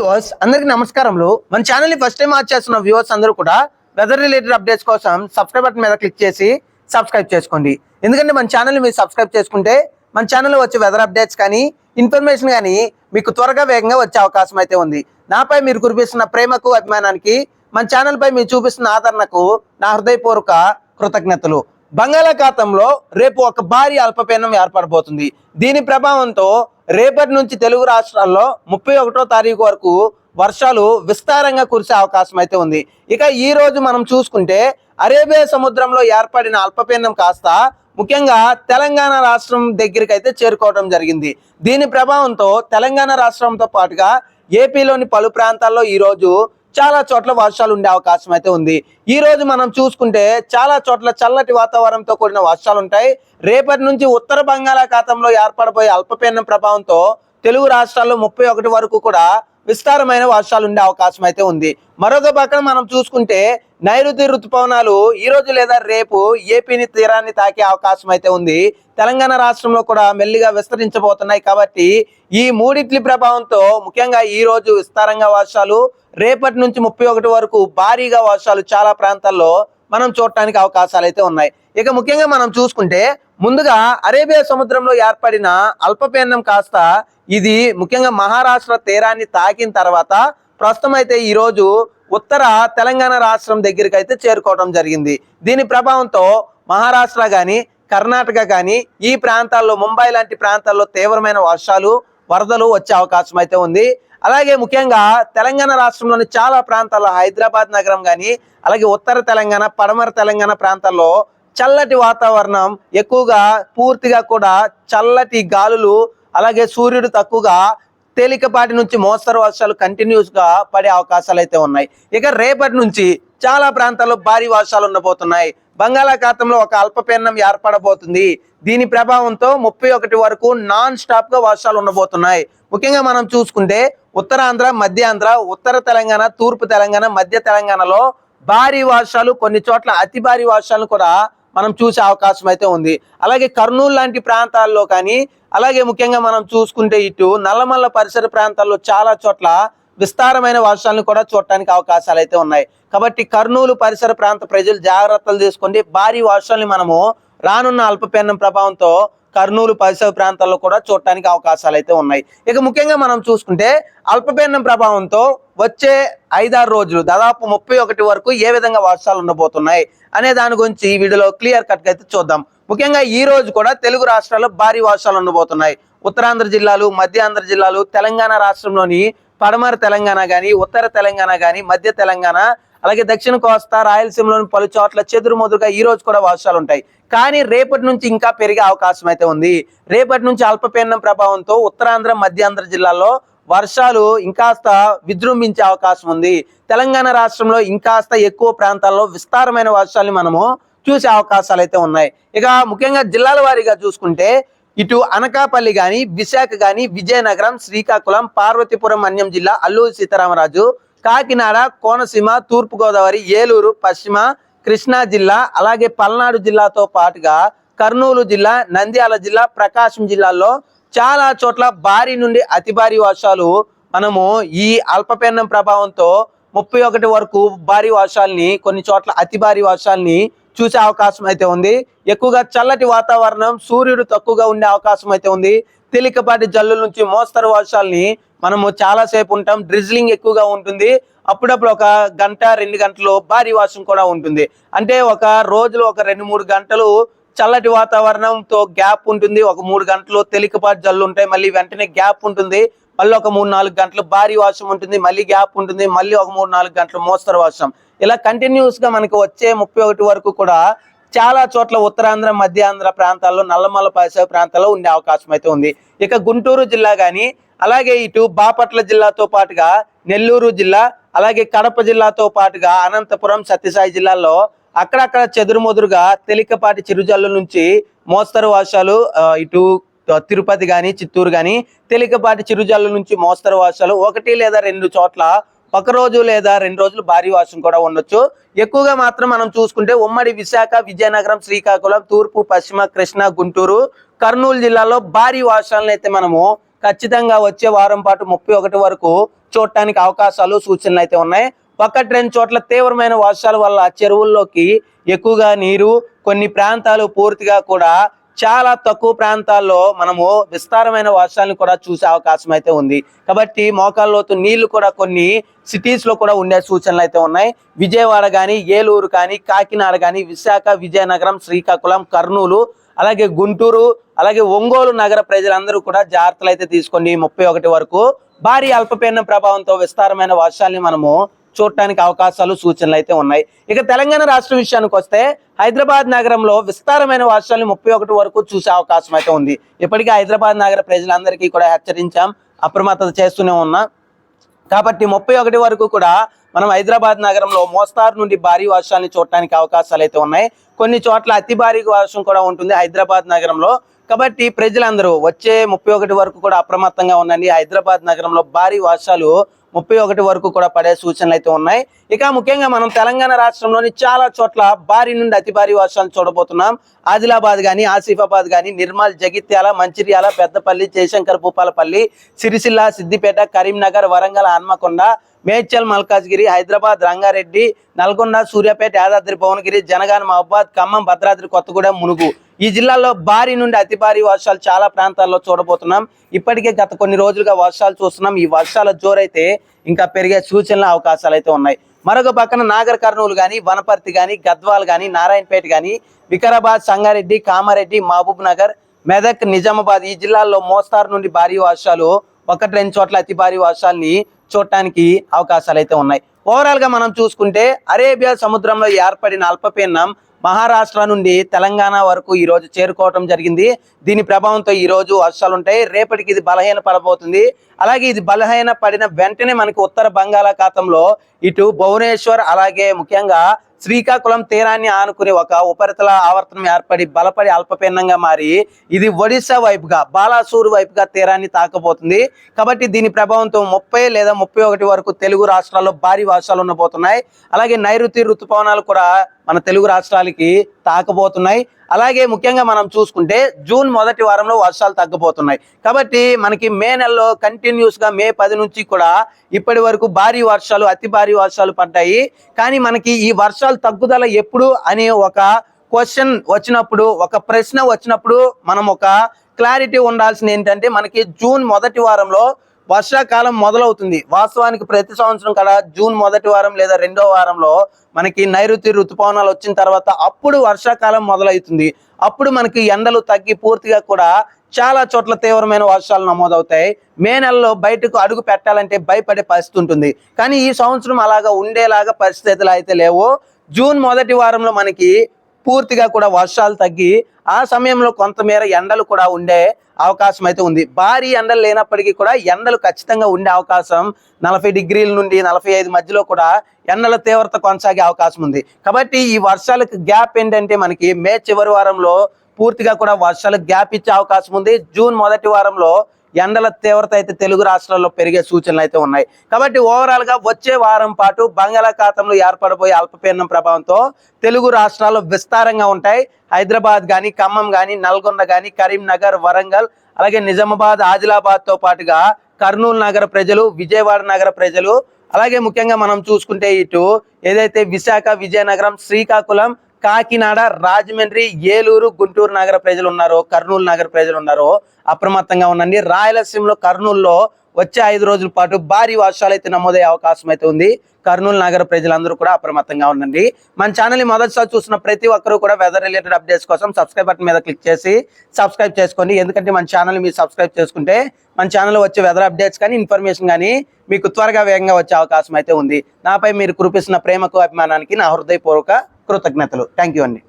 Viewers అందరికి నమస్కారములు. మన ఛానల్ని ఫస్ట్ టైం వాచ్ చేస్తున్న వ్యూవర్స్ అందరూ కూడా వెదర్ రిలేటెడ్ అప్డేట్స్ కోసం సబ్స్క్రైబ్ బటన్ మీద క్లిక్ చేసి సబ్స్క్రైబ్ చేసుకోండి. ఎందుకంటే మన ఛానల్ మీరు సబ్స్క్రైబ్ చేసుకుంటే మన ఛానల్లో వచ్చే వెదర్ అప్డేట్స్ కానీ ఇన్ఫర్మేషన్ కానీ మీకు త్వరగా వేగంగా వచ్చే అవకాశం అయితే ఉంది. నాపై మీరు కురిపిస్తున్న ప్రేమకు అభిమానానికి మన ఛానల్పై మీరు చూపిస్తున్న ఆదరణకు నా హృదయపూర్వక కృతజ్ఞతలు. బంగాళాఖాతంలో రేపు ఒక భారీ అల్పపీడనం ఏర్పడబోతుంది. దీని ప్రభావంతో రేపటి నుంచి తెలుగు రాష్ట్రాల్లో ముప్పై ఒకటో తారీఖు వరకు వర్షాలు విస్తారంగా కురిసే అవకాశం అయితే ఉంది. ఇక ఈ రోజు మనం చూసుకుంటే అరేబియా సముద్రంలో ఏర్పడిన అల్పపీడనం కాస్త ముఖ్యంగా తెలంగాణ రాష్ట్రం దగ్గరికి అయితే చేరుకోవడం జరిగింది. దీని ప్రభావంతో తెలంగాణ రాష్ట్రంతో పాటుగా ఏపీలోని పలు ప్రాంతాల్లో ఈ రోజు చాలా చోట్ల వర్షాలు ఉండే అవకాశం అయితే ఉంది. ఈ రోజు మనం చూసుకుంటే చాలా చోట్ల చల్లటి వాతావరణంతో కూడిన వర్షాలు ఉంటాయి. రేపటి నుంచి ఉత్తర బంగాళాఖాతంలో ఏర్పడబోయే అల్పపీడనం ప్రభావంతో తెలుగు రాష్ట్రాల్లో ముప్పై ఒకటి వరకు కూడా విస్తారమైన వర్షాలు ఉండే అవకాశం అయితే ఉంది. మరొక పక్కన మనం చూసుకుంటే నైరుతి ఋతుపవనాలు ఈ రోజు లేదా రేపు ఏపీని తీరాన్ని తాకే అవకాశం అయితే ఉంది. తెలంగాణ రాష్ట్రంలో కూడా మెల్లిగా విస్తరించబోతున్నాయి కాబట్టి ఈ మూడిట్లి ప్రభావంతో ముఖ్యంగా ఈ రోజు విస్తారంగా వర్షాలు రేపటి నుంచి ముప్పై ఒకటి వరకు భారీగా వర్షాలు చాలా ప్రాంతాల్లో మనం చూడటానికి అవకాశాలు అయితే ఉన్నాయి. ఇక ముఖ్యంగా మనం చూసుకుంటే ముందుగా అరేబియా సముద్రంలో ఏర్పడిన అల్పపీడనం కాస్త ఇది ముఖ్యంగా మహారాష్ట్ర తీరాన్ని తాకిన తర్వాత ప్రస్తుతం అయితే ఈరోజు ఉత్తర తెలంగాణ రాష్ట్రం దగ్గరికి అయితే చేరుకోవడం జరిగింది. దీని ప్రభావంతో మహారాష్ట్ర కానీ కర్ణాటక కానీ ఈ ప్రాంతాల్లో ముంబై లాంటి ప్రాంతాల్లో తీవ్రమైన వర్షాలు వరదలు వచ్చే అవకాశం అయితే ఉంది. అలాగే ముఖ్యంగా తెలంగాణ రాష్ట్రంలోని చాలా ప్రాంతాల్లో హైదరాబాద్ నగరం కానీ అలాగే ఉత్తర తెలంగాణ పడమర తెలంగాణ ప్రాంతాల్లో చల్లటి వాతావరణం ఎక్కువగా పూర్తిగా కూడా చల్లటి గాలులు అలాగే సూర్యుడు తక్కువగా తేలికపాటి నుంచి మోస్తరు వర్షాలు కంటిన్యూస్గా పడే అవకాశాలు అయితే ఉన్నాయి. ఇక రేపటి నుంచి చాలా ప్రాంతాల్లో భారీ వర్షాలు ఉండబోతున్నాయి. బంగాళాఖాతంలో ఒక అల్పపీడనం ఏర్పడబోతుంది. దీని ప్రభావంతో ముప్పై ఒకటి వరకు నాన్ స్టాప్గా వర్షాలు ఉండబోతున్నాయి. ముఖ్యంగా మనం చూసుకుంటే ఉత్తరాంధ్ర మధ్యాంధ్ర ఉత్తర తెలంగాణ తూర్పు తెలంగాణ మధ్య తెలంగాణలో భారీ వర్షాలు కొన్ని చోట్ల అతి భారీ వర్షాలను కూడా మనం చూసే అవకాశం అయితే ఉంది. అలాగే కర్నూలు లాంటి ప్రాంతాల్లో కానీ అలాగే ముఖ్యంగా మనం చూసుకుంటే ఇటు నల్లమల్ల పరిసర ప్రాంతాల్లో చాలా చోట్ల విస్తారమైన వర్షాలను కూడా చూడటానికి అవకాశాలు అయితే ఉన్నాయి. కాబట్టి కర్నూలు పరిసర ప్రాంత ప్రజలు జాగ్రత్తలు తీసుకుంటే భారీ వర్షాలని మనము రానున్న అల్పపీడనం ప్రభావంతో కర్నూలు పరిసర ప్రాంతాల్లో కూడా చూడటానికి అవకాశాలు అయితే ఉన్నాయి. ఇక ముఖ్యంగా మనం చూసుకుంటే అల్పపీడనం ప్రభావంతో వచ్చే ఐదారు రోజులు దాదాపు ముప్పై ఒకటి వరకు ఏ విధంగా వర్షాలు ఉండబోతున్నాయి అనే దాని గురించి ఈ వీడియోలో క్లియర్ కట్ అయితే చూద్దాం. ముఖ్యంగా ఈ రోజు కూడా తెలుగు రాష్ట్రాల్లో భారీ వర్షాలు ఉండబోతున్నాయి. ఉత్తరాంధ్ర జిల్లాలు మధ్యాంధ్ర జిల్లాలు తెలంగాణ రాష్ట్రంలోని పడమర తెలంగాణ కానీ ఉత్తర తెలంగాణ కానీ మధ్య తెలంగాణ అలాగే దక్షిణ కోస్తా రాయలసీమలోని పలు చోట్ల చెదురుమదురుగా ఈ రోజు కూడా వర్షాలు ఉంటాయి. కానీ రేపటి నుంచి ఇంకా పెరిగే అవకాశం అయితే ఉంది. రేపటి నుంచి అల్పపీడనం ప్రభావంతో ఉత్తరాంధ్ర మధ్యాంధ్ర జిల్లాల్లో వర్షాలు ఇంకాస్త విజృంభించే అవకాశం ఉంది. తెలంగాణ రాష్ట్రంలో ఇంకాస్త ఎక్కువ ప్రాంతాల్లో విస్తారమైన వర్షాలని మనము చూసే అవకాశాలు అయితే ఉన్నాయి. ఇక ముఖ్యంగా జిల్లాల వారీగా చూసుకుంటే ఇటు అనకాపల్లి కానీ విశాఖ కానీ విజయనగరం శ్రీకాకుళం పార్వతీపురం అన్యం జిల్లా అల్లూరి సీతారామరాజు కాకినాడ కోనసీమ తూర్పుగోదావరి ఏలూరు పశ్చిమ కృష్ణా జిల్లా అలాగే పల్నాడు జిల్లాతో పాటుగా కర్నూలు జిల్లా నంద్యాల జిల్లా ప్రకాశం జిల్లాల్లో చాలా చోట్ల భారీ నుండి అతి భారీ వర్షాలు మనము ఈ అల్పపీడనం ప్రభావంతో ముప్పై ఒకటి వరకు భారీ వర్షాలని కొన్ని చోట్ల అతి భారీ వర్షాలని చూసే అవకాశం అయితే ఉంది. ఎక్కువగా చల్లటి వాతావరణం సూర్యుడు తక్కువగా ఉండే అవకాశం అయితే ఉంది. తేలికపాటి జల్లుల నుంచి మోస్తరు వర్షాలని మనము చాలాసేపు ఉంటాం. డ్రిజ్లింగ్ ఎక్కువగా ఉంటుంది. అప్పుడప్పుడు ఒక గంట రెండు గంటలు భారీ వర్షం కూడా ఉంటుంది. అంటే ఒక రోజులో ఒక రెండు మూడు గంటలు చల్లటి వాతావరణంతో గ్యాప్ ఉంటుంది. ఒక మూడు గంటలు తేలికపాటి జల్లు ఉంటాయి. మళ్ళీ వెంటనే గ్యాప్ ఉంటుంది. మళ్ళీ ఒక మూడు నాలుగు గంటలు భారీ వర్షం ఉంటుంది. మళ్ళీ గ్యాప్ ఉంటుంది. మళ్ళీ ఒక మూడు నాలుగు గంటలు మోస్తరు వర్షం. ఇలా కంటిన్యూస్గా మనకి వచ్చే ముప్పై ఒకటి వరకు కూడా చాలా చోట్ల ఉత్తరాంధ్ర మధ్యాంధ్ర ప్రాంతాల్లో నల్లమల్ల పరిసర ప్రాంతాల్లో ఉండే అవకాశం అయితే ఉంది. ఇక గుంటూరు జిల్లా కానీ అలాగే ఇటు బాపట్ల జిల్లాతో పాటుగా నెల్లూరు జిల్లా అలాగే కడప జిల్లాతో పాటుగా అనంతపురం సత్యసాయి జిల్లాల్లో అక్కడక్కడ చెదురుమదురుగా తేలికపాటి చిరుజల్లు నుంచి మోస్తరు వర్షాలు ఇటు తిరుపతి కానీ చిత్తూరు కానీ తేలికపాటి చిరుజల్లు నుంచి మోస్తరు వర్షాలు ఒకటి లేదా రెండు చోట్ల ఒక రోజు లేదా రెండు రోజులు భారీ వర్షం కూడా ఉండొచ్చు. ఎక్కువగా మాత్రం మనం చూసుకుంటే ఉమ్మడి విశాఖ విజయనగరం శ్రీకాకుళం తూర్పు పశ్చిమ కృష్ణా గుంటూరు కర్నూలు జిల్లాలో భారీ వర్షాలను అయితే మనము ఖచ్చితంగా వచ్చే వారం పాటు ముప్పై ఒకటి వరకు చూడటానికి అవకాశాలు సూచనలు అయితే ఉన్నాయి. ఒకటి రెండు చోట్ల తీవ్రమైన వర్షాల వల్ల చెరువుల్లోకి ఎక్కువగా నీరు కొన్ని ప్రాంతాలు పూర్తిగా కూడా చాలా తక్కువ ప్రాంతాల్లో మనము విస్తారమైన వర్షాలను కూడా చూసే అవకాశం అయితే ఉంది. కాబట్టి మోకాల్లోతు నీళ్ళు కూడా కొన్ని సిటీస్లో కూడా ఉండే సూచనలు అయితే ఉన్నాయి. విజయవాడ కానీ ఏలూరు కానీ కాకినాడ కానీ విశాఖ విజయనగరం శ్రీకాకుళం కర్నూలు అలాగే గుంటూరు అలాగే ఒంగోలు నగర ప్రజలందరూ కూడా జాగ్రత్తలు అయితే తీసుకోండి ముప్పై ఒకటి వరకు భారీ అల్పపీడన ప్రభావంతో విస్తారమైన వర్షాల్ని మనము చూడటానికి అవకాశాలు సూచనలు అయితే ఉన్నాయి. ఇక తెలంగాణ రాష్ట్ర విషయానికి వస్తే హైదరాబాద్ నగరంలో విస్తారమైన వర్షాలు ముప్పై ఒకటి వరకు చూసే అవకాశం అయితే ఉంది. ఇప్పటికే హైదరాబాద్ నగర ప్రజలందరికీ కూడా హెచ్చరించాం అప్రమత్తత చేస్తూనే ఉన్నాం. కాబట్టి ముప్పై ఒకటి వరకు కూడా మనం హైదరాబాద్ నగరంలో మోస్తారు నుండి భారీ వర్షాన్ని చూడటానికి అవకాశాలు అయితే ఉన్నాయి. కొన్ని చోట్ల అతి భారీ వర్షం కూడా ఉంటుంది హైదరాబాద్ నగరంలో. కాబట్టి ప్రజలందరూ వచ్చే ముప్పై ఒకటి వరకు కూడా అప్రమత్తంగా ఉండండి. హైదరాబాద్ నగరంలో భారీ వర్షాలు ముప్పై ఒకటి వరకు కూడా పడే సూచనలు అయితే ఉన్నాయి. ఇక ముఖ్యంగా మనం తెలంగాణ రాష్ట్రంలోని చాలా చోట్ల భారీ నుండి అతి భారీ వర్షాలు చూడబోతున్నాం. ఆదిలాబాద్ కానీ ఆసిఫాబాద్ కానీ నిర్మల్ జగిత్యాల మంచిర్యాల పెద్దపల్లి జయశంకర్ భూపాలపల్లి సిరిసిల్ల సిద్దిపేట కరీంనగర్ వరంగల్ హన్మకొండ మేడ్చల్ మల్కాజ్గిరి హైదరాబాద్ రంగారెడ్డి నల్గొండ సూర్యాపేట యాదాద్రి భువనగిరి జనగాన మహబాద్ ఖమ్మం భద్రాద్రి కొత్తగూడెం మునుగు. ఈ జిల్లాలో భారీ నుండి అతి భారీ వర్షాలు చాలా ప్రాంతాల్లో చూడబోతున్నాం. ఇప్పటికే గత కొన్ని రోజులుగా వర్షాలు చూస్తున్నాం. ఈ వర్షాల జోరైతే ఇంకా పెరిగే సూచనల అవకాశాలు అయితే ఉన్నాయి. మరొక పక్కన నాగర్ కర్నూలు కానీ వనపర్తి కానీ గద్వాల్ కానీ నారాయణపేట కానీ వికారాబాద్ సంగారెడ్డి కామారెడ్డి మహబూబ్ నగర్ మెదక్ నిజామాబాద్ ఈ జిల్లాల్లో మోస్తారు నుండి భారీ వర్షాలు ఒకటి రెండు చోట్ల అతి భారీ వర్షాలని చూడటానికి అవకాశాలు అయితే ఉన్నాయి. ఓవరాల్గా మనం చూసుకుంటే అరేబియా సముద్రంలో ఏర్పడిన అల్పపీడనం మహారాష్ట్ర నుండి తెలంగాణ వరకు ఈ రోజు చేరుకోవటం జరిగింది. దీని ప్రభావంతో ఈరోజు వర్షాలు ఉంటాయి. రేపటికి ఇది బలహీన పడబోతుంది. అలాగే ఇది బలహీన పడిన వెంటనే మనకి ఉత్తర బంగాళాఖాతంలో ఇటు భువనేశ్వర్ అలాగే ముఖ్యంగా శ్రీకాకుళం తీరాన్ని ఆనుకుని ఒక ఉపరితల ఆవర్తనం ఏర్పడి బలపడి అల్పపీడనంగా మారి ఇది ఒడిశా వైపుగా బాలాసూరు వైపుగా తీరాన్ని తాకబోతుంది. కాబట్టి దీని ప్రభావంతో ముప్పై లేదా ముప్పై ఒకటి వరకు తెలుగు రాష్ట్రాల్లో భారీ వర్షాలు ఉండబోతున్నాయి. అలాగే నైరుతి ఋతుపవనాలు కూడా మన తెలుగు రాష్ట్రాలకి తాకపోతున్నాయి అలాగే ముఖ్యంగా మనం చూసుకుంటే జూన్ మొదటి వారంలో వర్షాలు తగ్గిపోతున్నాయి కాబట్టి మనకి మే నెలలో కంటిన్యూస్గా మే పది నుంచి కూడా ఇప్పటి వరకు భారీ వర్షాలు అతి భారీ వర్షాలు పడ్డాయి. కానీ మనకి ఈ వర్షాలు తగ్గుదల ఎప్పుడు అనే ఒక క్వశ్చన్ వచ్చినప్పుడు ఒక ప్రశ్న వచ్చినప్పుడు మనం ఒక క్లారిటీ ఉండాల్సింది ఏంటంటే మనకి జూన్ మొదటి వారంలో వర్షాకాలం మొదలవుతుంది. వాస్తవానికి ప్రతి సంవత్సరం కదా జూన్ మొదటి వారం లేదా రెండో వారంలో మనకి నైరుతి ఋతుపవనాలు వచ్చిన తర్వాత అప్పుడు వర్షాకాలం మొదలవుతుంది. అప్పుడు మనకి ఎండలు తగ్గి పూర్తిగా కూడా చాలా చోట్ల తీవ్రమైన వర్షాలు నమోదవుతాయి. మే నెలలో బయటకు అడుగు పెట్టాలంటే భయపడే పరిస్థితి ఉంటుంది. కానీ ఈ సంవత్సరం అలాగా ఉండేలాగా పరిస్థితులు అయితే లేవు. జూన్ మొదటి వారంలో మనకి పూర్తిగా కూడా వర్షాలు తగ్గి ఆ సమయంలో కొంతమేర ఎండలు కూడా ఉండే అవకాశం అయితే ఉంది. భారీ ఎండలు లేనప్పటికీ కూడా ఎండలు ఖచ్చితంగా ఉండే అవకాశం నలభై డిగ్రీల నుండి నలభై ఐదు మధ్యలో కూడా ఎండల తీవ్రత కొనసాగే అవకాశం ఉంది. కాబట్టి ఈ వర్షాలకు గ్యాప్ ఏంటంటే మనకి మే చివరి వారంలో పూర్తిగా కూడా వర్షాలకు గ్యాప్ ఇచ్చే అవకాశం ఉంది. జూన్ మొదటి వారంలో ఎండల తీవ్రత అయితే తెలుగు రాష్ట్రాల్లో పెరిగే సూచనలు అయితే ఉన్నాయి. కాబట్టి ఓవరాల్గా వచ్చే వారం పాటు బంగాళాఖాతంలో ఏర్పడబోయే అల్పపీడనం ప్రభావంతో తెలుగు రాష్ట్రాలు విస్తారంగా ఉంటాయి. హైదరాబాద్ కానీ ఖమ్మం కానీ నల్గొండ కానీ కరీంనగర్ వరంగల్ అలాగే నిజామాబాద్ ఆదిలాబాద్తో పాటుగా కర్నూలు నగర ప్రజలు విజయవాడ నగర ప్రజలు అలాగే ముఖ్యంగా మనం చూసుకుంటే ఇటు ఏదైతే విశాఖ విజయనగరం శ్రీకాకుళం కాకినాడ రాజమండ్రి ఏలూరు గుంటూరు నగర ప్రజలు ఉన్నారో కర్నూలు నగర ప్రజలు ఉన్నారో. అప్రమత్తంగా ఉండండి. రాయలసీమలో కర్నూలులో వచ్చే ఐదు రోజుల పాటు భారీ వర్షాలు అయితే నమోదయ్యే అవకాశం అయితే ఉంది. కర్నూలు నగర ప్రజలందరూ కూడా అప్రమత్తంగా ఉండండి. మన ఛానల్ మొదటిసారి చూసిన ప్రతి ఒక్కరూ కూడా వెదర్ రిలేటెడ్ అప్డేట్స్ కోసం సబ్స్క్రైబ్ బటన్ మీద క్లిక్ చేసి సబ్స్క్రైబ్ చేసుకోండి. ఎందుకంటే మన ఛానల్ మీరు సబ్స్క్రైబ్ చేసుకుంటే మన ఛానల్ వచ్చే వెదర్ అప్డేట్స్ కానీ ఇన్ఫర్మేషన్ కానీ మీకు త్వరగా వేగంగా వచ్చే అవకాశం అయితే ఉంది. నాపై మీరు కురిపిస్తున్న ప్రేమకు అభిమానానికి నా హృదయపూర్వక కృతజ్ఞతలు. థ్యాంక్ యూ అండి.